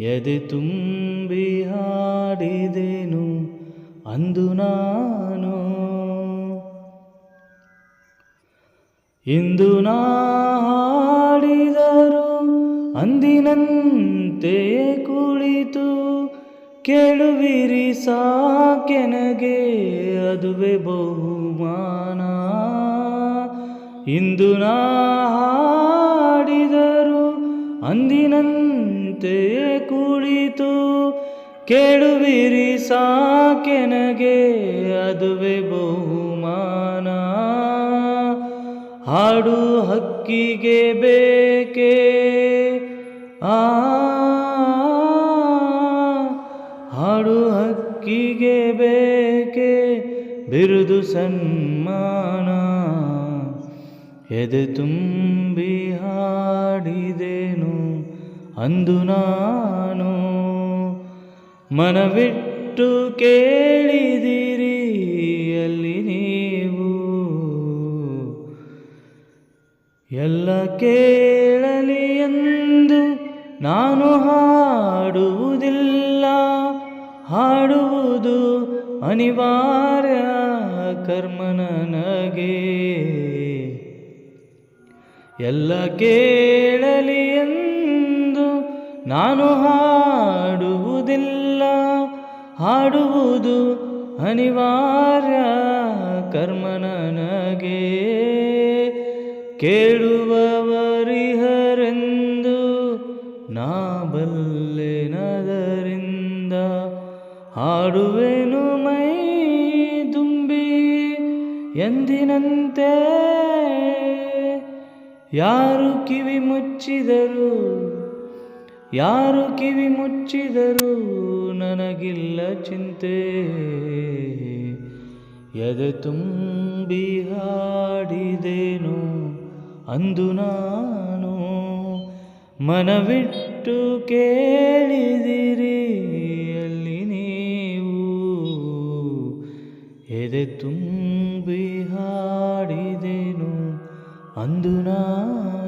ಎದೆ ತುಂಬಿ ಹಾಡಿದೆನು ಅಂದು ನಾನು. ಇಂದು ನಾ ಹಾಡಿದರು ಅಂದಿನಂತೆ ಕುಳಿತು ಕೇಳುವಿರಿ ಸಾಕೆನಗೆ ಅದುವೆ ಬಹುಮಾನ. ಇಂದು ನಾ ಹಾಡಿದರು ಅಂದಿನಂತೆ ಕುಳಿತು ಕೇಳುವಿರಿ ಸಾಕೆನಗೆ, ಅದುವೆ ಬಹುಮಾನ. ಹಾಡು ಹಕ್ಕಿಗೆ ಬೇಕೆ? ಆ, ಹಾಡು ಹಕ್ಕಿಗೆ ಬೇಕೆ? ಬಿರುದು ಸನ್ಮಾನ. ಎದೆ ತುಂಬಿ ಹಾಡಿದೆನು ಅಂದು ನಾನು ಮನವಿಟ್ಟು ಕೇಳಿದಿರಿ, ಅಲ್ಲಿ ನೀವು. ಎಲ್ಲ ಕೇಳಲಿ ಎಂದು ನಾನು ಹಾಡುವುದಿಲ್ಲ. ಹಾಡುವುದು ಅನಿವಾರ್ಯ ಕರ್ಮನನಗೆ ಎಲ್ಲ ಕೇಳಲಿ ಎಂದು ನಾನು ಹಾಡುವುದಿಲ್ಲ ಹಾಡುವುದು ಅನಿವಾರ್ಯ ಕರ್ಮ ನನಗೆ ಕೇಳುವವರಿಹರೆಂದು ನಾ ಬಲ್ಲೆನದರಿಂದ ಹಾಡುವೆನು ಮೈ ದುಂಬಿ ಎಂದಿನಂತೆ. ಯಾರು ಕಿವಿ ಮುಚ್ಚಿದರು ಯಾರು ಕಿವಿ ಮುಚ್ಚಿದರು ನನಗಿಲ್ಲ ಚಿಂತೆ. ಎದೆ ತುಂಬಿ ಹಾಡಿದೇನು ಅಂದು ನಾನು? ಮನವಿಟ್ಟು ಕೇಳಿದಿರಿ ಅಲ್ಲಿ ನೀವು? ಎದೆ ತುಂಬಿ ಹಾಡಿದೇನು ಅಂದು ನಾನು?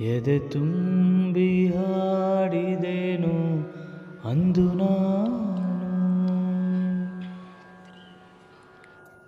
ಎದೆ ತುಂಬಿ ಹಾಡಿದೆನು ಅಂದು ನಾನು